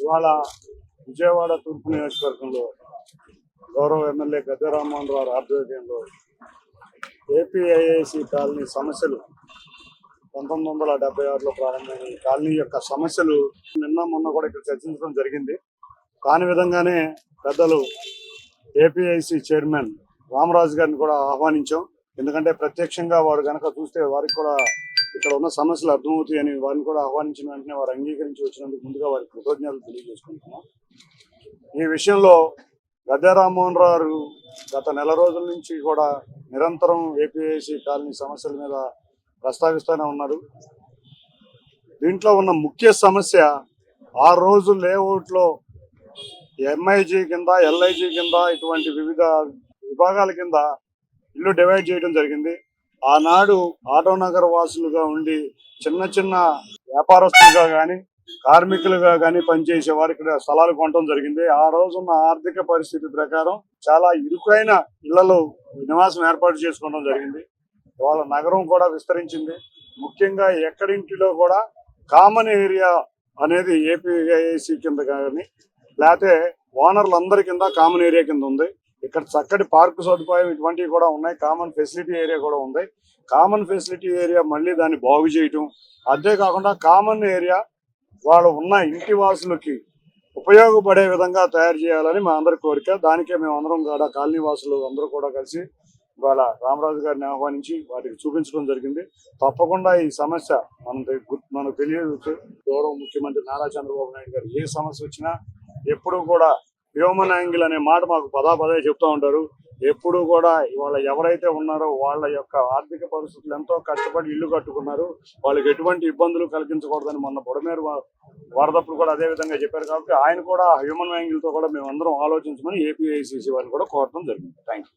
ఇవాళ విజయవాడ తూర్పు నియోజకవర్గంలో గౌరవ ఎమ్మెల్యే గద్దెరామ్మోహన్ రావు ఆధ్వర్యంలో ఏపీఐఐసి కాలనీ సమస్యలు పంతొమ్మిది వందల డెబ్బై ఆరులో ప్రారంభమైన ఈ కాలనీ యొక్క సమస్యలు నిన్న మొన్న కూడా ఇక్కడ చర్చించడం జరిగింది. కాని విధంగానే పెద్దలు ఏపీఐసి చైర్మన్ రామరాజు గారిని కూడా ఆహ్వానించాం. ఎందుకంటే ప్రత్యక్షంగా వారు కనుక చూస్తే వారికి కూడా ఇక్కడ ఉన్న సమస్యలు అర్థమవుతాయని వారిని కూడా ఆహ్వానించిన వెంటనే వారు అంగీకరించి వచ్చినందుకు ముందుగా వారికి కృతజ్ఞతలు తెలియజేసుకుంటున్నాం. ఈ విషయంలో గద్దె రామ్మోహన్ రావు గత నెల రోజుల నుంచి కూడా నిరంతరం ఏపీఐసి కాలనీ సమస్యల మీద ప్రస్తావిస్తూనే ఉన్నారు. దీంట్లో ఉన్న ముఖ్య సమస్య ఆ రోజు లేఅవుట్లో ఎంఐజీ కింద ఎల్ఐజీ కింద ఇటువంటి వివిధ విభాగాల కింద ఇల్లు డివైడ్ చేయడం జరిగింది. ఆనాడు ఆటో నగర్ వాసులుగా ఉండి చిన్న చిన్న వ్యాపారస్తులుగా కానీ కార్మికులుగా కానీ పనిచేసే వారికి ఇక్కడ స్థలాలు కొనడం జరిగింది. ఆ రోజున్న ఆర్థిక పరిస్థితి ప్రకారం చాలా ఇరుకైన ఇళ్ళలో నివాసం ఏర్పాటు చేసుకోవడం జరిగింది. వాళ్ళ నగరం కూడా విస్తరించింది. ముఖ్యంగా ఎక్కడింటిలో కూడా కామన్ ఏరియా అనేది ఏపీఐసి కింద కానీ లేకపోతే ఓనర్లందరి కింద కామన్ ఏరియా కింద ఉంది. ఇక్కడ చక్కటి పార్క్ సదుపాయం ఇటువంటివి కూడా ఉన్నాయి. కామన్ ఫెసిలిటీ ఏరియా కూడా ఉంది. కామన్ ఫెసిలిటీ ఏరియా మళ్ళీ దాన్ని బాగు చేయటం. అంతేకాకుండా కామన్ ఏరియా వాళ్ళు ఉన్న ఇంటి వాసులకి ఉపయోగపడే విధంగా తయారు చేయాలని మా అందరి కోరిక. దానికే మేము అందరం కూడా కాలనీ వాసులు అందరూ కూడా కలిసి ఇవాళ రామరాజు గారిని ఆహ్వానించి వాటికి చూపించడం జరిగింది. తప్పకుండా ఈ సమస్య మనం మనకు తెలియదు గౌరవ ముఖ్యమంత్రి నారా చంద్రబాబు నాయుడు గారు ఏ సమస్య వచ్చినా ఎప్పుడు కూడా హ్యూమన్ యాంగిల్ అనే మాట మాకు పదా పదే చెప్తూ ఉంటారు. ఎప్పుడు కూడా ఇవాళ ఎవరైతే ఉన్నారో వాళ్ళ యొక్క ఆర్థిక పరిస్థితులు ఎంతో కష్టపడి ఇల్లు కట్టుకున్నారు. వాళ్ళకి ఎటువంటి ఇబ్బందులు కలిగించకూడదని మొన్న బుడమేరు వరదప్పుడు కూడా అదే విధంగా చెప్పారు కాబట్టి ఆయన కూడా హ్యూమన్ యాంగిల్తో కూడా మేము అందరం ఆలోచించమని ఏపీఐసిసి వారిని కూడా కోరడం జరిగింది. Thank you